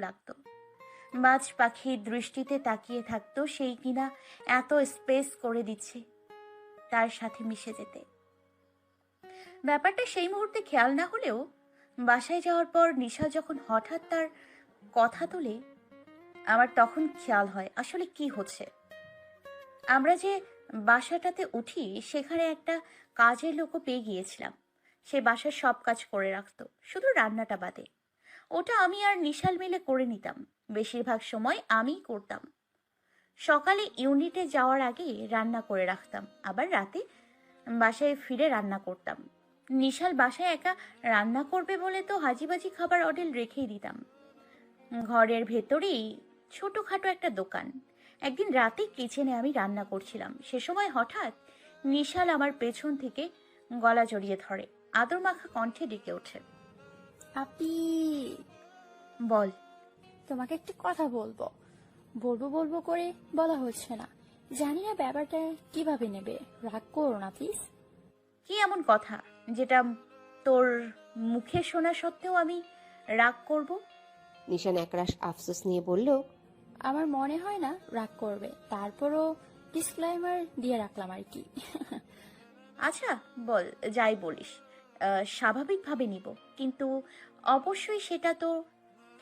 লাগতো। মাছ পাখির দৃষ্টিতে তাকিয়ে থাকতো সেই কিনা এত স্পেস করে দিচ্ছে তার সাথে মিশে যেতে। ব্যাপারটা সেই মুহূর্তে খেয়াল না হলেও বাসায় যাওয়ার পর নিশা যখন হঠাৎ তার কথা তোলে, আমার তখন খেয়াল হয় আসলে কি হচ্ছে। আমরা যে বাসাটাতে উঠি, সেখানে একটা কাজের লোকও পেয়ে গিয়েছিলাম। সে বাসার সব কাজ করে রাখতো, শুধু রান্নাটা বাদে। ওটা আমি আর নিশাল মিলে করে নিতাম, বেশিরভাগ সময় আমিই করতাম। সকালে ইউনিটে যাওয়ার আগে রান্না করে রাখতাম, আবার রাতে বাসায় ফিরে রান্না করতাম। নিশাল বাসায় একা রান্না করবে বলে তো হাজিবাজি খাবার অর্ডার রেখেই দিতাম। ঘরের ভেতরেই ছোটখাটো একটা দোকান। একদিন রাতে কিচেনে আমি রান্না করছিলাম, সে সময় হঠাৎ নিশাল আমার পেছন থেকে গলা জড়িয়ে ধরে। আদর মাখা কণ্ঠে ডেকে ওঠে। আপি বল। তোমাকে একটা কথা বলব। বলব বলব করে বলা হচ্ছে না। জানি না ব্যাপারটা কীভাবে নেবে। রাগ করো না প্লিজ কি এমন কথা যেটা তোর মুখে শোনা সত্ত্বেও আমি রাগ করব? নিশান একরাশ আফসোস নিয়ে বলল আমার মনে হয় না রাগ করবে। তারপরও ডিসক্লাইমার দিয়ে রাখলাম আর কি। আচ্ছা বল যাই বলিস। স্বাভাবিকভাবে নিব। কিন্তু অবশ্যই সেটা তো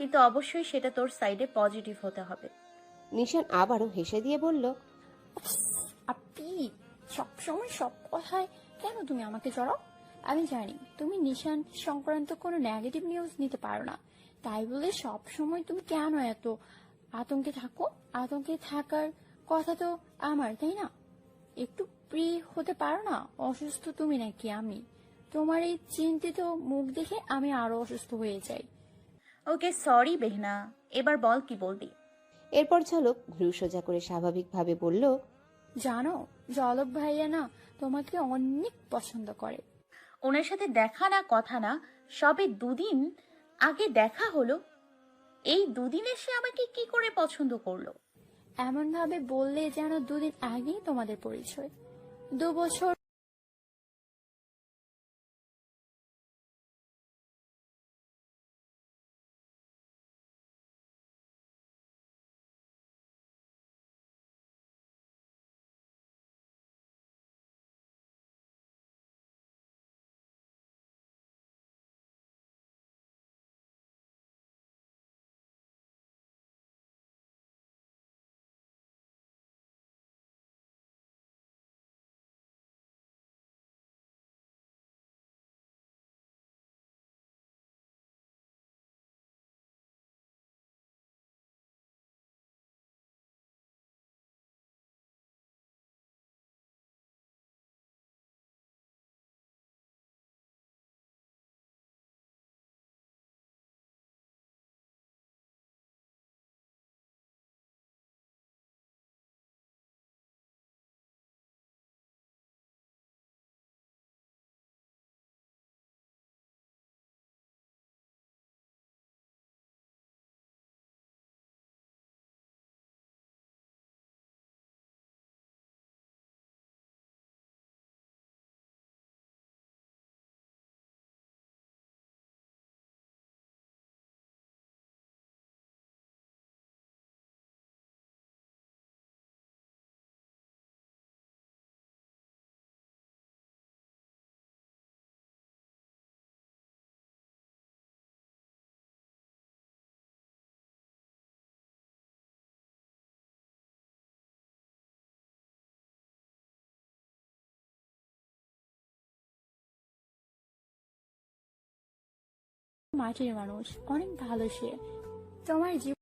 কিন্তু অবশ্যই সেটা তোর সাইডে পজিটিভ হতে হবে। নিশান আবারও হেসে দিয়ে বলল আপি সবসময় সব কথায় কেন তুমি আমাকে জড়াও? আমি জানি তুমি নিশান সংক্রান্ত কোনো নেগেটিভ নিউজ নিতে পারো না। তাই বলে সব সময় তুমি কেন এত আতঙ্কে থাকো? আতঙ্কে থাকার কথা তো আমার তাই না? একটু প্রি হতে পারো না? অসুস্থ তুমি নাকি আমি? তোমার এই চিন্তিত মুখ দেখে আমি আরও অসুস্থ হয়ে যাই। ওকে সরি বেহনা। এবার বল কি বলবি? এরপর ঝলক ভ্রু সোজা করে স্বাভাবিকভাবে বলল জানো জলক ভাইয়া না তোমাকে অনেক পছন্দ করে। ওনার সাথে দেখা না কথা না সবে দুদিন আগে দেখা হলো। এই দুদিনে সে আমাকে কি করে পছন্দ করল? এমন ভাবে বললে যেন দুদিন আগেই তোমাদের পরিচয়। দু বছর মাটির মানুষ। অনেক ভালো সে। তোমার জীবন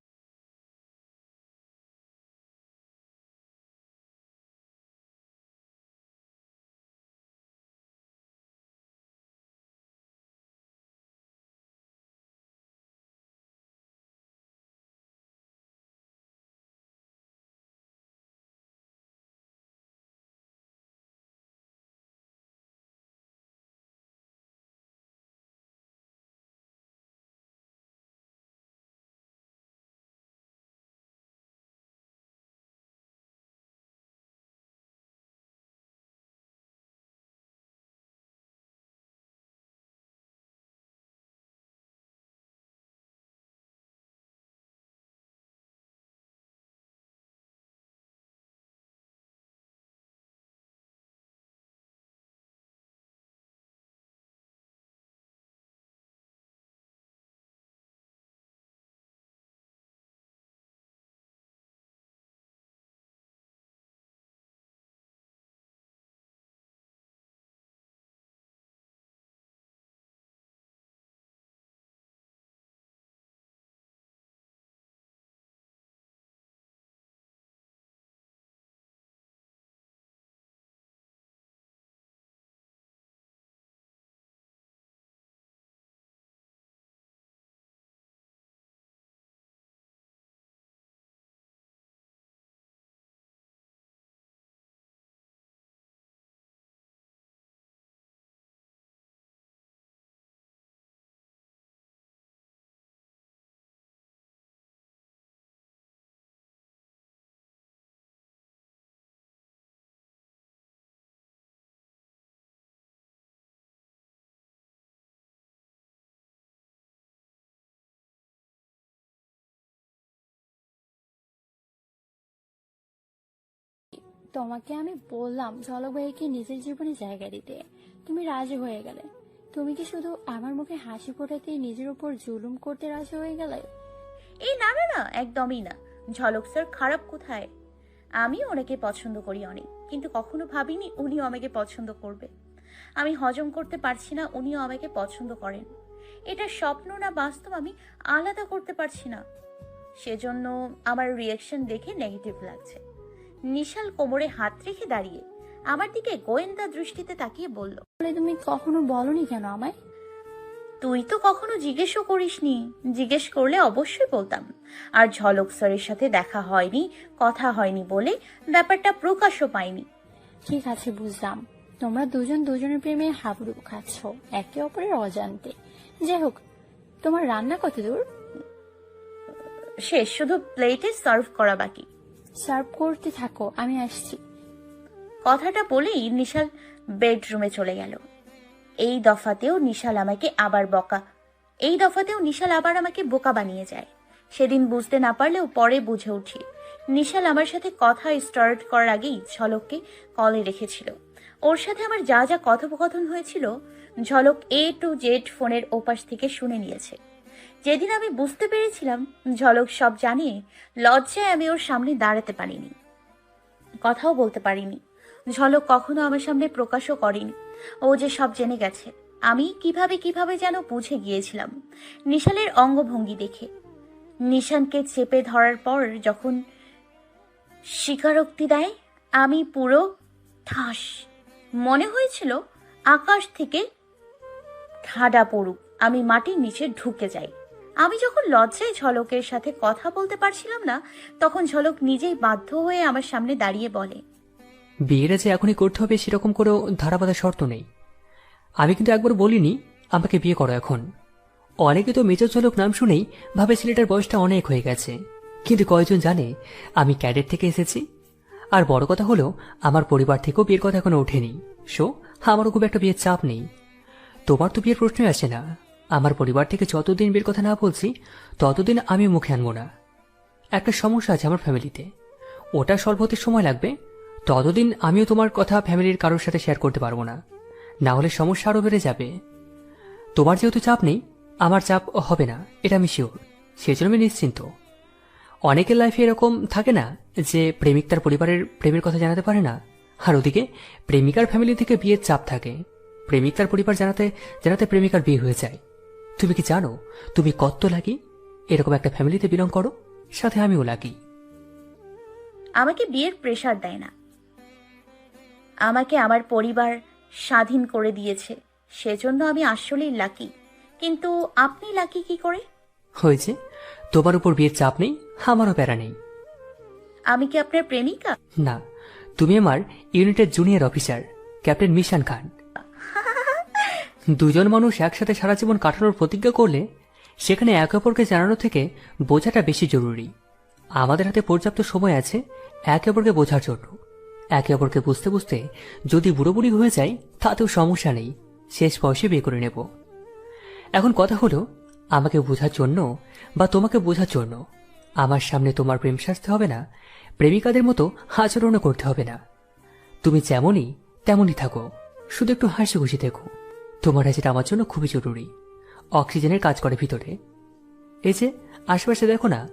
তোমাকে আমি বললাম ঝলক ভাইকে নিজের জীবনে জায়গা দিতে। তুমি রাজি হয়ে গেলে। তুমি কি শুধু আমার মুখে হাসি ফোটাতে নিজের উপর জুলুম করতে রাজি হয়ে গেলে? এই না না না, একদমই না। ঝলক স্যার খারাপ কোথায়? আমি ওনাকে পছন্দ করি অনেক, কিন্তু কখনো ভাবিনি উনিও আমাকে পছন্দ করবে। আমি হজম করতে পারছি না, উনিও আমাকে পছন্দ করেন। এটা স্বপ্ন না বাস্তব, আমি আলাদা করতে পারছি না। সেজন্য আমার রিয়াকশন দেখে নেগেটিভ লাগছে। নিশাল কোমরে হাত রেখে দাঁড়িয়ে আমার দিকে গোয়েন্দা দৃষ্টিতে তাকিয়ে বলল বলে তুমি কখনো বলনি কেন আমায়? তুই তো কখনো জিজ্ঞেসও করিসনি। জিজ্ঞেস করলে অবশ্যই বলতাম। আর ঝলক স্যারের সাথে দেখা হয়নি কথা হয়নি বলে ব্যাপারটা প্রকাশও পাইনি। ঠিক আছে বুঝলাম। তোমরা দুজন দুজনের প্রেমে হাবুডু খাচ্ছ একে অপরের অজান্তে। যাই হোক তোমার রান্না কত দূর? শেষ শুধু প্লেটে সার্ভ করা বাকি। সার্ভ করতে থাকো, আমি আসছি। কথাটা বলেই নিশাল বেডরুমে চলে গেল। এই দফাতেও নিশাল আমাকে আবার বকা, এই দফাতেও নিশাল আবার আমাকে বোকা বানিয়ে যায়। সেদিন বুঝতে না পারলেও পরে বুঝে উঠি, নিশাল আমার সাথে কথা স্টার্ট করার আগেই ঝলককে কলে রেখেছিল। ওর সাথে আমার যা যা কথোপকথন হয়েছিল, ঝলক এ টু জেড ফোনের ওপাশ থেকে শুনে নিয়েছে। যেদিন আমি বুঝতে পেরেছিলাম ঝলক সব জানিয়ে লজ্জায় আমি ওর সামনে দাঁড়াতে পারিনি। কথাও বলতে পারিনি। ঝলক কখনো আমার সামনে প্রকাশও করেনি। ও যে সব জেনে গেছে, আমি কীভাবে কীভাবে যেন বুঝে গিয়েছিলাম নিশালের অঙ্গভঙ্গি দেখে। নিশানকে চেপে ধরার পর যখন স্বীকারোক্তি দেয়, আমি পুরো ঠাস। মনে হয়েছিল আকাশ থেকে ঠাডা পড়ুক, আমি মাটির নিচে ঢুকে যাই। আমি যখন লজ্জায় ঝলকের সাথে কথা বলতে পারছিলাম না, তখন ঝলক নিজেই বাধ্য হয়ে আমার সামনে দাঁড়িয়ে বলে বিয়েটা যে এখনই করতে হবে সেরকম কোনো ধারাবাধা শর্ত নেই। আমি কিন্তু একবার বলিনি, আমাকে বিয়ে করো এখন। অনেকে তো মেজর ঝলক নাম শুনেই ভাবে ছেলেটার বয়সটা অনেক হয়ে গেছে। কিন্তু কয়জন জানে, আমি ক্যাডেট থেকে এসেছি। আর বড় কথা হলো, আমার পরিবার থেকেও বিয়ের কথা এখনও ওঠেনি। সো, আমারও খুব একটা বিয়ের চাপ নেই। তোমার তো বিয়ের প্রশ্নই আসে না। আমার পরিবার থেকে যতদিন বিয়ের কথা না বলছি, ততদিন আমি মুখে আনব না। একটা সমস্যা আছে আমার ফ্যামিলিতে। ওটা সলভ হতে সময় লাগবে। ততদিন আমিও তোমার কথা ফ্যামিলির কারোর সাথে শেয়ার করতে পারব না। না হলে সমস্যা আরও বেড়ে যাবে। তোমার যেহেতু চাপ নেই, আমার চাপ হবে না, এটা আমি শিওর সেজন্য আমি নিশ্চিন্ত। অনেকের লাইফে এরকম থাকে না যে প্রেমিক তার পরিবারের প্রেমের কথা জানাতে পারে না। আর ওদিকে প্রেমিকার ফ্যামিলি থেকে বিয়ের চাপ থাকে। প্রেমিক তার পরিবার জানাতে জানাতে প্রেমিকার বিয়ে হয়ে যায়। তুমি কি জানো তুমি কত লাগি? এরকম একটা ফ্যামিলিতে বিলং করো সাথে আমিও লাগি। আমাকে বিয়ের প্রেশার দেয় না। আমাকে আমার পরিবার স্বাধীন করে দিয়েছে সেজন্য আমি আসলেই লাকি কিন্তু আপনি লাকি কি করে? হয়েছে তোমার উপর বিয়ের চাপ নেই আমারও প্যারা নেই। আমি কি আপনার প্রেমিকা? না তুমি আমার ইউনিটের junior officer captain Mishan Khan. দুজন মানুষ একসাথে সারা জীবন কাটানোর প্রতিজ্ঞা করলে সেখানে একে অপরকে জানানো থেকে বোঝাটা বেশি জরুরি। আমাদের হাতে পর্যাপ্ত সময় আছে একে অপরকে বোঝার জন্য। একে অপরকে বুঝতে বুঝতে যদি বুড়ো বুড়ি হয়ে যায় তাতেও সমস্যা নেই। শেষ বয়সে বিয়ে করে নেব। এখন কথা হলো, আমাকে বোঝার জন্য বা তোমাকে বোঝার জন্য। আমার সামনে তোমার প্রেম সাজতে হবে না, প্রেমিকাদের মতো আচরণও করতে হবে না। তুমি যেমনই, তেমনই থাকো। শুধু একটু হাসি খুশি থেকো। তোমার হাসিটা আমার জন্য খুবই জরুরি। অক্সিজেনের কাজ করে ভিতরে। এই যে, আশেপাশে দেখো না,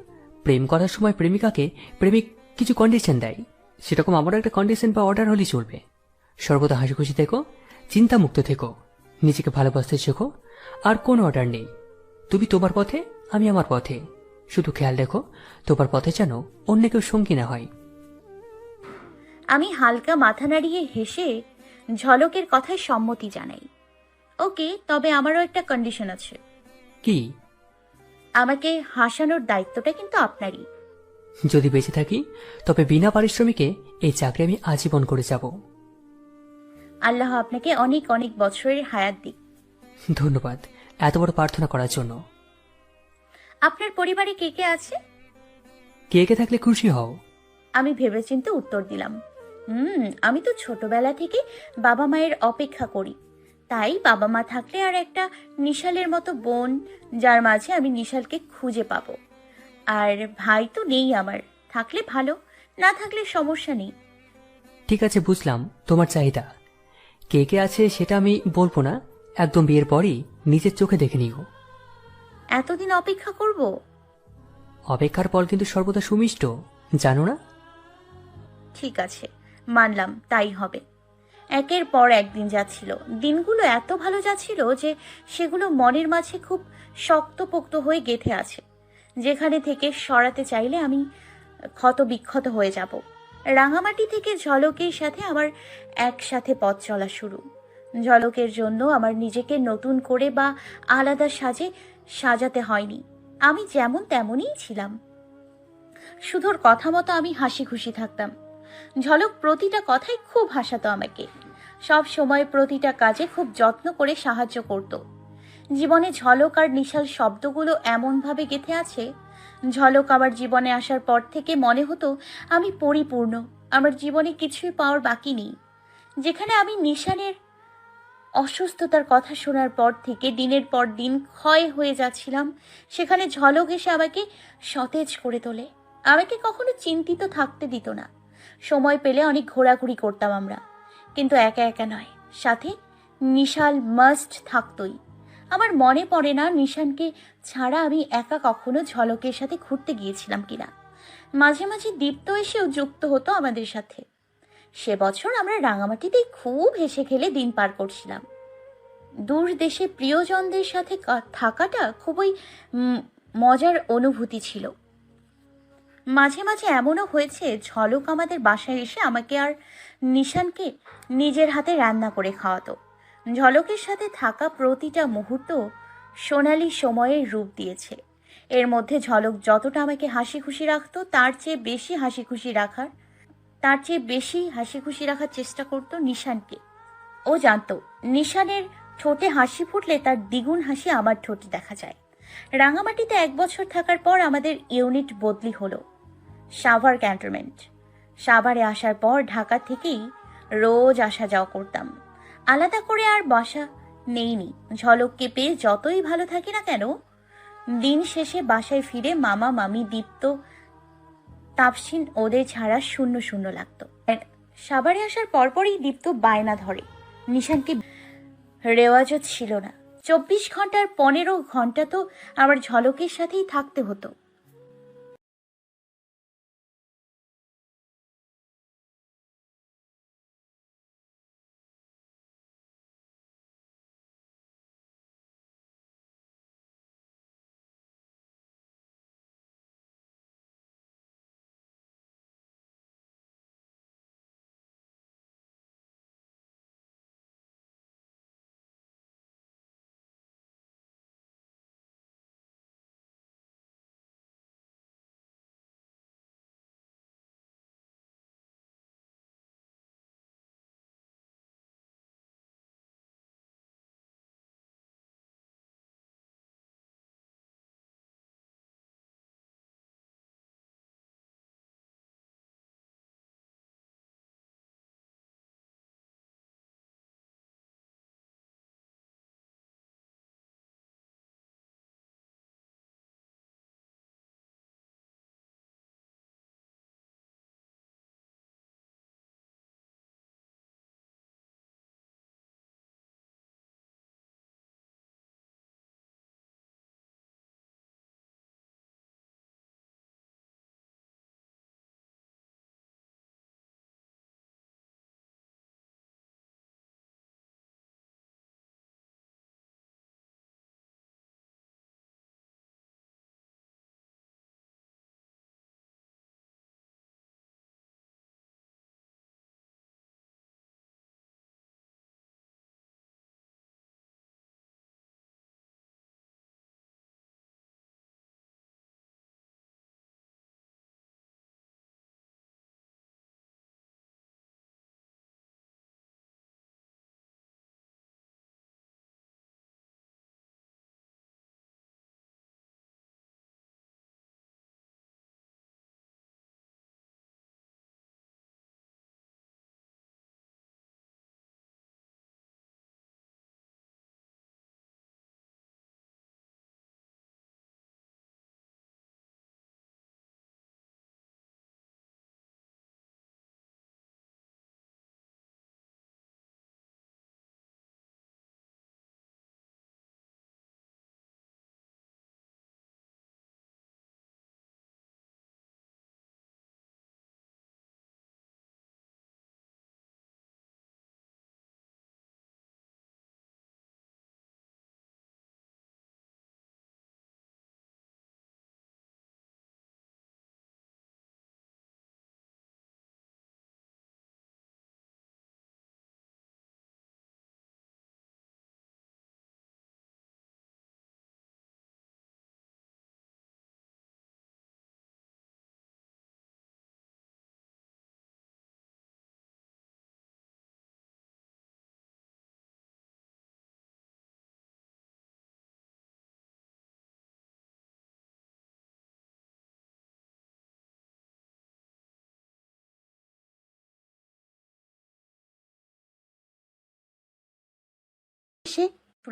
প্রেম করার সময় প্রেমিকাকে প্রেমিক কিছু কন্ডিশন দেয়। সেরকম আমারও একটা কন্ডিশন বা অর্ডার হলেই চলবে। সর্বদা হাসি খুশি থেকো, চিন্তামুক্ত থেকো, নিজেকে ভালোবাসতে শেখো, আর কোনো অর্ডার নেই। তুমি তোমার পথে, আমি আমার পথে। শুধু খেয়াল রেখো, তোমার পথে যেন অন্য কেউ সঙ্গী না হয়। আমি হালকা মাথা নাড়িয়ে হেসে ঝলকের কথায় সম্মতি জানাই। ওকে তবে আমারও একটা কন্ডিশন আছে। কি? আমাকে হাসানোর দায়িত্বটা কিন্তু আপনারই। যদি বেঁচে থাকি তবে বিনা পারিশ্রমিকে এই চাকরি আমি আজীবন করে যাব। আল্লাহ আপনাকে অনেক অনেক বছরের হায়াত দিক। ধন্যবাদ এত বড় প্রার্থনা করার জন্য। আপনার পরিবারে কে কে আছে? কে কে থাকলে খুশি হও? আমি ভেবেচিন্তে উত্তর দিলাম। হুম আমি তো ছোটবেলা থেকে বাবা মায়ের অপেক্ষা করি। তাই বাবা মা থাকলে আর একটা নিশালের মতো বোন যার মাঝে আমি নিশালকে খুঁজে পাবো। আর ভাই তো নেই আমার থাকলে ভালো না থাকলে সমস্যা নেই। ঠিক আছে বুঝলাম তোমার চাহিদা। কে কে আছে সেটা আমি বলব না একদম বিয়ের পরই নিজের চোখে দেখে নিও। এতদিন অপেক্ষা করব? অপেক্ষার পর কিন্তু সর্বদা সুমিষ্ট জানো না? ঠিক আছে মানলাম তাই হবে। একের পর একদিন যাচ্ছিল। দিনগুলো এত ভালো যাচ্ছিল যে সেগুলো মনের মাঝে খুব শক্তপোক্ত হয়ে গেঁথে আছে। যেখানে থেকে সরাতে চাইলে আমি ক্ষত বিক্ষত হয়ে যাব। রাঙামাটি থেকে ঝলকের সাথে আমার একসাথে পথ চলা শুরু। ঝলকের জন্য আমার নিজেকে নতুন করে বা আলাদা সাজে সাজাতে হয়নি। আমি যেমন তেমনই ছিলাম। শুধুর কথা মতো আমি হাসি খুশি থাকতাম। ঝলক প্রতিটা কথাই খুব হাসাতো আমাকে। সব সময় প্রতিটা কাজে খুব যত্ন করে সাহায্য করত। জীবনে ঝলক আর নিশাল শব্দগুলো এমনভাবে গেঁথে আছে, ঝলক আমার জীবনে আসার পর থেকে মনে হতো আমি পরিপূর্ণ, আমার জীবনে কিছুই পাওয়ার বাকি নেই। যেখানে আমি নিশানের অসুস্থতার কথা শোনার পর থেকে দিনের পর দিন ক্ষয় হয়ে যাচ্ছিলাম, সেখানে ঝলক এসে আমাকে সতেজ করে তোলে। আমাকে কখনো চিন্তিত থাকতে দিত না। সময় পেলে অনেক ঘোরাঘুরি করতাম আমরা। কিন্তু একা একা নয়। সাথে নিশাল মাস্ট থাকতই। আমার মনে পড়ে না নিশানকে ছাড়া আমি একা কখনো ঝলকের সাথে ঘুরতে গিয়েছিলাম কিনা। মাঝে মাঝে দীপ্ত এসেও যুক্ত হতো আমাদের সাথে। সে বছর আমরা রাঙামাটিতেই খুব হেসে খেলে দিন পার করছিলাম। দূর দেশে প্রিয়জনদের সাথে থাকাটা খুবই মজার অনুভূতি ছিল। মাঝে মাঝে এমনও হয়েছে, ঝলক আমাদের বাসায় এসে আমাকে আর নিশানকে নিজের হাতে রান্না করে খাওয়াতো। ঝলকের সাথে থাকা প্রতিটা মুহূর্ত সোনালি সময়ের রূপ দিয়েছে। এর মধ্যে ঝলক যতটা আমাকে হাসি খুশি রাখতো, তার চেয়ে বেশি হাসি খুশি রাখার, তার চেয়ে বেশি হাসি খুশি রাখার চেষ্টা করতো নিশানকে। ও জানতো, নিশানের ঠোঁটে হাসি ফুটলে তার দ্বিগুণ হাসি আমার ঠোঁটে দেখা যায়। রাঙামাটিতে এক বছর থাকার পর আমাদের ইউনিট বদলি হলো। সাভার ক্যান্টনমেন্ট। সাভারে আসার পর ঢাকা থেকেই রোজ আসা যাওয়া করতাম। আলাদা করে আর বাসা নেইনি। ঝলককে পেয়ে যতই ভালো থাকি না কেন, দিন শেষে বাসায় ফিরে মামা, মামি, দীপ্ত, তাপসিন ওদের ছাড়া শূন্য শূন্য লাগতো। সাভারে আসার পরপরই দীপ্ত বায়না ধরে। নিশানকে রেওয়াজও ছিল না। চব্বিশ ঘণ্টার পনেরো ঘণ্টা তো আমার ঝলকের সাথেই থাকতে হতো।